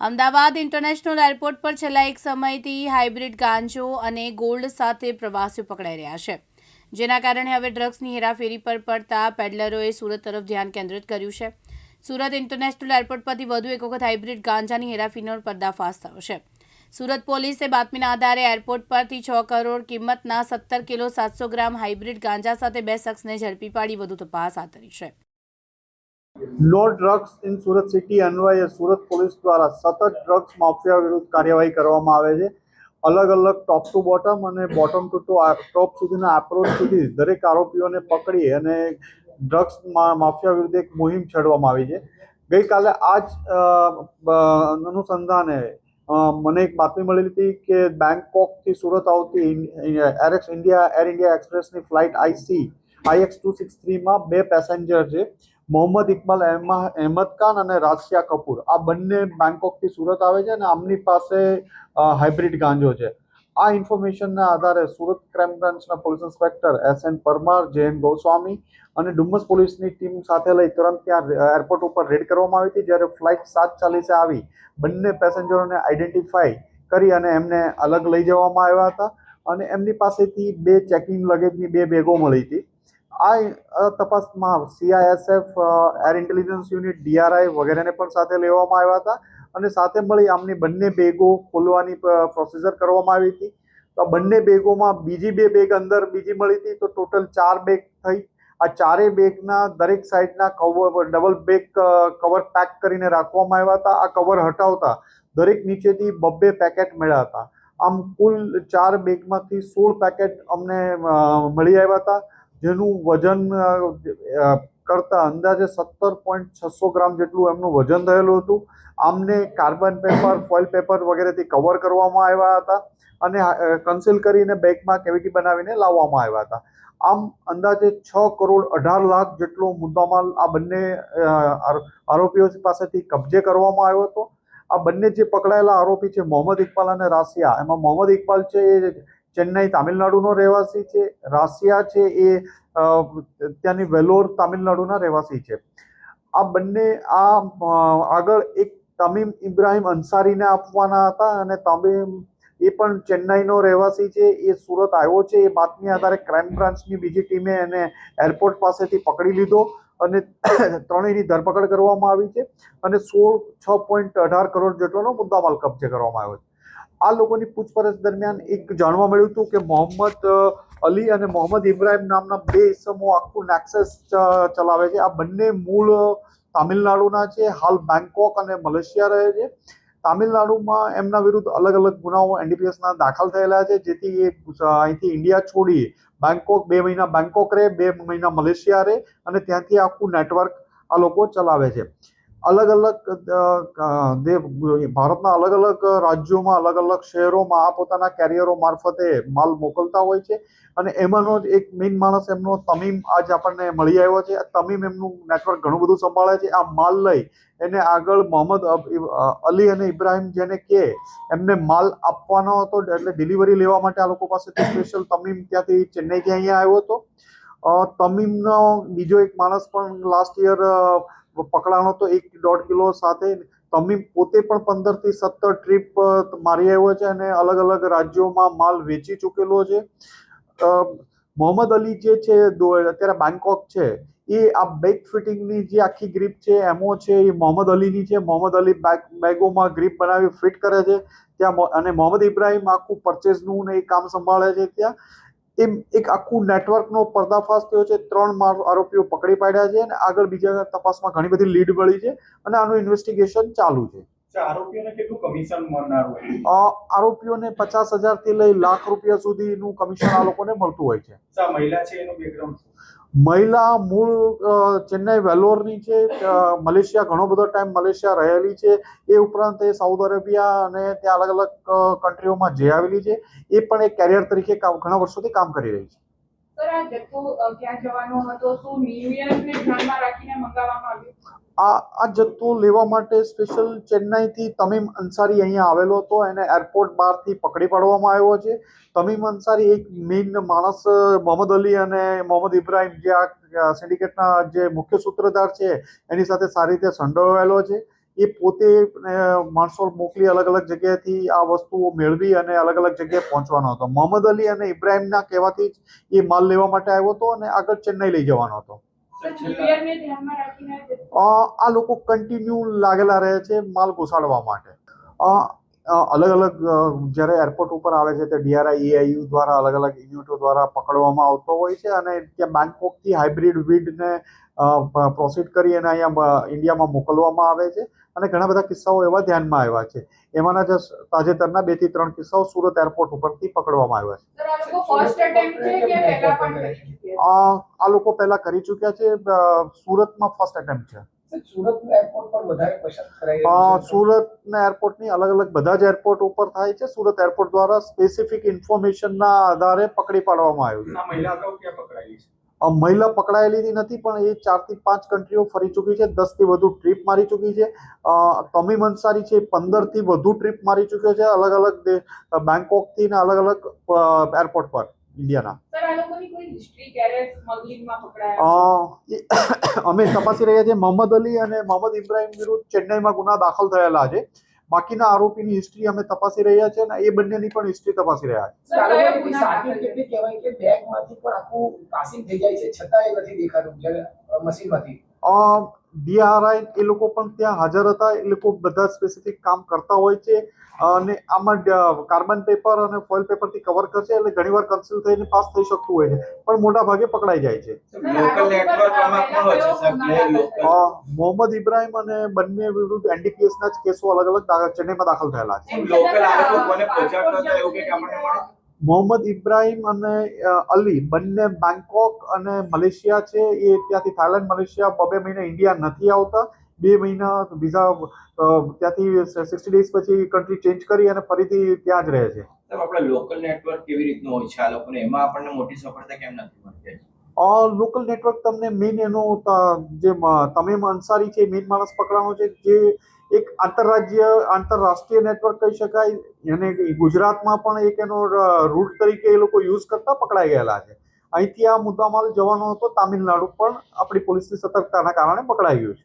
Ahmedabad international airport પર છેલ્લા એક સમયથી હાઇબ્રિડ ગાંજો અને ગોલ્ડ સાથે પ્રવાસીઓ પકડાઈ રહ્યા છે. જેના કારણે હવે ડ્રગ્સની હેરાફેરી પર પડતા પેડલરોએ સુરત તરફ ધ્યાન કેન્દ્રિત કર્યું છે. સુરત ઇન્ટરનેશનલ એરપોર્ટ પરથી વધુ એક વખત હાઇબ્રિડ ગાંજાની હેરાફેરીનો પર્દાફાશ થયો છે. સુરત પોલીસે બાતમીના આધારે એરપોર્ટ પરથી છ કરોડ કિંમતના સત્તર કિલો સાતસો ગ્રામ હાઇબ્રિડ ગાંજા સાથે બે શખ્સને ઝડપી પાડી વધુ તપાસ હાથ ધરી છે. No drugs in Surat city અન્વયે સુરત પોલીસ દ્વારા સતત ડ્રગ્સ માફિયા વિરુદ્ધ કાર્યવાહી કરવામાં આવે છે. અલગ અલગ ટોપ ટુ બોટમ અને બોટમ ટુ ટુ ટોપ સુધીના એપ્રોચ સુધી દરેક આરોપીઓને પકડી અને ડ્રગ્સ માફિયા વિરુદ્ધ એક મુહિમ છેડવામાં આવી છે. ગઈકાલે આ જ અનુસંધાને મને એક બાતમી મળેલી હતી કે બેંકોકથી સુરત આવતી એરેક્સ India, air India એક્સપ્રેસની flight IC IX two six થ્રીમાં બે પેસેન્જર છે. મોહમ્મદ ઇકબાલ અહેમા- અહેમદ ખાન અને રાશિયા કપૂર. આ બંને બેંકોકથી સુરત આવે છે અને આમની પાસે હાઇબ્રિડ ગાંજો છે. આ ઇન્ફોર્મેશનના આધારે સુરત ક્રાઇમ બ્રાન્ચના police inspector S N Parmar Jayant Goswami અને ડુમ્મસ પોલીસની ટીમ સાથે લઈ તુરંત ત્યાં એરપોર્ટ ઉપર રેડ કરવામાં આવી હતી, જ્યારે ફ્લાઇટ સાત ચાલીસે આવી. બંને પેસેન્જરોને આઈડેન્ટિફાઈ કરી અને એમને અલગ લઈ જવામાં આવ્યા હતા અને એમની પાસેથી બે ચેકિંગ લગેજની બે બેગો મળી હતી. આ તપાસમાં CISF air intelligence unit DRI વગેરેને પણ સાથે લેવામાં આવ્યા હતા અને સાથે મળી આમની બંને બેગો ખોલવાની પ્રોસીજર કરવામાં આવી હતી. તો બંને બેગોમાં બીજી બે બેગ અંદર બીજી મળી હતી. તો ટોટલ ચાર બેગ થઈ. આ ચારેય બેગના દરેક સાઈડના cover double bag cover pack કરીને રાખવામાં આવ્યા હતા. આ કવર હટાવતા દરેક નીચેથી બબ્બે પેકેટ મળ્યા હતા. આમ કુલ ચાર બેગમાંથી સોળ પેકેટ અમને મળી આવ્યા હતા. જેનું વજન કરતા અંદાજે સત્તર પોઈન્ટ છસો ગ્રામ જેટલું એમનું વજન થયેલું હતું. આમને કાર્બન પેપર, ફોઇલ પેપર વગેરેથી કવર કરવામાં આવ્યા હતા અને કન્સીલ કરીને બેગમાં કેવિટી બનાવીને લાવવામાં આવ્યા હતા. આમ અંદાજે છ કરોડ અઢાર લાખ જેટલો મુદ્દામાલ આ બંને આરોપીઓ પાસેથી કબજે કરવામાં આવ્યો હતો. આ બંને જે પકડાયેલા આરોપી છે, મોહમ્મદ ઇકબાલ અને રાસિયા, એમાં મોહમ્મદ ઇકબાલ છે એ ચેન્નઈ તામિલનાડુનો રહેવાસી છે, રાશિયા છે, એ ત્યાંની વેલોર તામિલનાડુના રહેવાસી છે. આ બંને આ આગળ એક તમીમ ઇબ્રાહિમ અંસારીને આપવાના હતા અને તમીમ એ પણ ચેન્નઈનો રહેવાસી છે, એ સુરત આવ્યો છે, એ બાતમી આધારે ક્રાઇમ બ્રાન્ચની બીજી ટીમે એને એરપોર્ટ પાસેથી પકડી લીધો અને ત્રણેયની ધરપકડ કરવામાં આવી છે અને સોળ છ પોઈન્ટ અઢાર કરોડ જેટલોનો મુદ્દામાલ કબજે કરવામાં આવ્યો છે. આ લોકોની પૂછપરછ દરમિયાન એક જાણવા મળ્યું હતું કે મોહમ્મદ અલી અને મોહમ્મદ ઇબ્રાહિમ નામના બે ઇસમો આખું નેક્સસ ચલાવે છે. આ બંને મૂળ તામિલનાડુના છે. હાલ બેંકોક અને મલેશિયા રહે છે. તામિલનાડુમાં એમના વિરુદ્ધ અલગ અલગ ગુનાઓ એનડીપીએસના દાખલ થયેલા છે. જેથી એ અહીંથી ઇન્ડિયા છોડી બેંકોક બે મહિના બેંકોક રહે, બે મહિના મલેશિયા રહે અને ત્યાંથી આખું નેટવર્ક આ લોકો ચલાવે છે. અલગ અલગ ભારતના અલગ અલગ રાજ્યોમાં અલગ અલગ શહેરોમાં આ પોતાના કેરિયરો મારફતે માલ મોકલતા હોય છે અને એમાંનો જ એક મેઇન માણસ એમનો તમીમ આજ આપણને મળી આવ્યો છે. તમીમ એમનું નેટવર્ક ઘણું બધું સંભાળે છે. આ માલ લઈ એને આગળ મોહમ્મદ અલી અને ઇબ્રાહિમ જેને કે એમને માલ આપવાનો હતો એટલે ડિલિવરી લેવા માટે આ લોકો પાસેથી સ્પેશિયલ તમીમ ત્યાંથી ચેન્નઈથી અહીંયા આવ્યો હતો. તમીમનો બીજો એક માણસ પણ લાસ્ટ યર પકડાણો તો એક દોઢ કિલો સાથે. તમીમ પોતે પણ પંદરથી સત્તર ટ્રીપ મારી આવ્યો છે અને અલગ અલગ રાજ્યોમાં માલ વેચી ચૂકેલો છે. મોહમ્મદ અલી જે છે અત્યારે બેંકોક છે, એ આ બેગ ફિટિંગની જે આખી ગ્રીપ છે એમો છે, એ મોહમ્મદ અલીની છે. મોહમ્મદ અલી બેગ બેગોમાં ગ્રીપ બનાવી ફિટ કરે છે. ત્યાં અને મોહમ્મદ ઇબ્રાહિમ આખું પરચેસનું ને એ કામ સંભાળે છે ત્યાં. એમ એક આખું નેટવર્કનો પર્દાફાશ થયો છે. ત્રણ આરોપીઓ પકડી પાડ્યા છે અને આગળ બીજા તપાસમાં ઘણી બધી લીડ મળી છે અને આનું ઇન્વેસ્ટિગેશન ચાલુ છે. આરોપીઓને કેટલું કમિશન મળનાર હોય? આરોપીઓને પચાસ હજારથી લઈ લાખ રૂપિયા સુધીનું કમિશન આ લોકોને મળતું હોય છે. મહિલા છે એનું બેકગ્રાઉન્ડ મહિલા મૂળ ચેન્નાઈ વેલોરની છે મલેશિયા ઘણો બધો ટાઈમ મલેશિયા રહેલી છે. એ ઉપરાંત એ સાઉદ અરેબિયા અને ત્યાં અલગ અલગ કન્ટ્રીઓમાં જઈ આવેલી છે. એ પણ એક કેરિયર તરીકે ઘણા વર્ષોથી કામ કરી રહી છે. આ આ જથ્થો લેવા માટે સ્પેશિયલ ચેન્નાઈથી તમીમ અંસારી અહીંયા આવેલો હતો. એને એરપોર્ટ બહારથી પકડી પાડવામાં આવ્યો છે. તમીમ અંસારી એક મેઇન માણસ મોહમ્મદ અલી અને મોહમ્મદ ઇબ્રાહિમ જે આ સિન્ડિકેટના જે મુખ્ય સૂત્રધાર છે, એની સાથે સારી રીતે સંડોવાયેલો છે. એ પોતે માણસો મોકલી અલગ અલગ જગ્યાએથી આ વસ્તુઓ મેળવી અને અલગ અલગ જગ્યાએ પહોંચવાનો હતો. મોહમ્મદ અલી અને ઇબ્રાહિમના કહેવાથી જ એ માલ લેવા માટે આવ્યો હતો અને આગળ ચેન્નઈ લઈ જવાનો હતો. આ લોકો કન્ટિન્યુ લાગેલા રહે છે માલ ઘુસાડવા માટે. અલગ અલગ જ્યારે એરપોર્ટ ઉપર આવે છે તે ડીઆરઆઈ એઆઈયુ દ્વારા અલગ અલગ યુનિટો દ્વારા પકડવામાં આવતો હોય છે અને ત્યાં બેંકોકથી હાઇબ્રિડ વીડને પ્રોસીડ કરી અને અહીંયા ઇન્ડિયામાં મોકલવામાં આવે છે અને ઘણા બધા કિસ્સાઓ એવા ધ્યાનમાં આવ્યા છે. એમાંના જ તાજેતરના બેથી ત્રણ કિસ્સાઓ સુરત એરપોર્ટ ઉપરથી પકડવામાં આવ્યા છે. આ લોકો પહેલા કરી ચૂક્યા અ, આ લોકો પહેલા કરી ચૂક્યા છે સુરતમાં ફર્સ્ટ એટેમ્પ છે. સુરતના એરપોર્ટની અલગ અલગ બધા જ એરપોર્ટ ઉપર થાય છે. સુરત એરપોર્ટ દ્વારા સ્પેસિફિક ઇન્ફોર્મેશનના આધારે પકડી પાડવામાં આવ્યું છે. મહિલા પકડાયેલી નથી પણ એ ચારથી પાંચ કન્ટ્રીઓ ફરી ચૂકી છે. દસથી વધુ ટ્રીપ મારી ચૂકી છે. તમીમ અંસારી છે પંદરથી વધુ ટ્રીપ મારી ચૂક્યો છે અલગ અલગ બેંકોકથી ને અલગ અલગ એરપોર્ટ પર ઇન્ડિયાના અમે તપાસી રહ્યા છીએ મોહમ્મદ અલી અને મોહમ્મદ ઇબ્રાહિમ વિરુદ્ધ ચેન્નઈમાં ગુના દાખલ થયેલા છે. બાકીના આરોપીની હિસ્ટ્રી અમે તપાસી રહ્યા છીએ અને એ બંનેની પણ હિસ્ટ્રી તપાસી રહ્યા છે છે? છે ડીઆરઆઈ એ લોકો પણ ત્યાં હાજર હતા એ લોકો બધા સ્પેસિફિક કામ કરતા હોય છે. અને આમાં કાર્બન પેપર અને ફોઇલ પેપરથી કવર કરશે એટલે ઘણીવાર કન્સિલ થઈને પાસ થઈ શકતું હોય છે. પણ મોટા ભાગે પકડાઈ જાય છે. મોહમ્મદ ઇબ્રાહિમ અને બંને વિરુદ્ધ એનડીપીએસના જ કેસો અલગ અલગ ચેન્નઈમાં દાખલ થયેલા છે. મોહમ્મદ ઇબ્રાહિમ અને અલી બંને બેંકોક અને મલેશિયા છે. એ ત્યાંથી થાઈલેન્ડ મલેશિયા બબે મહિને ઇન્ડિયા નથી આવતા. બે મહિના વિઝા ત્યાંથી સિક્સટી ડેઝ પછી કન્ટ્રી ચેન્જ કરી અને ફરીથી ત્યાં જ રહે છે. આપણે લોકલ નેટવર્ક કેવી રીતનું હોય છે? આ લોકોને એમાં આપણને મોટી સફળતા કેમ નથી મળતી? લોકલ નેટવર્ક તમને મેઇન એનો જે તમે તમીમ અંસારી છે મેઇન માણસ પકડાનો છે જે એક આંતરરાજ્ય આંતરરાષ્ટ્રીય નેટવર્ક કહી શકાય. અને ગુજરાતમાં પણ એક એનો રૂટ તરીકે એ લોકો યુઝ કરતા પકડાઈ ગયેલા છે. અહીંથી આ મુદ્દામાલ જવાનો હતો તામિલનાડુ પણ આપણી પોલીસની સતર્કતાના કારણે પકડાઈ ગયું છે.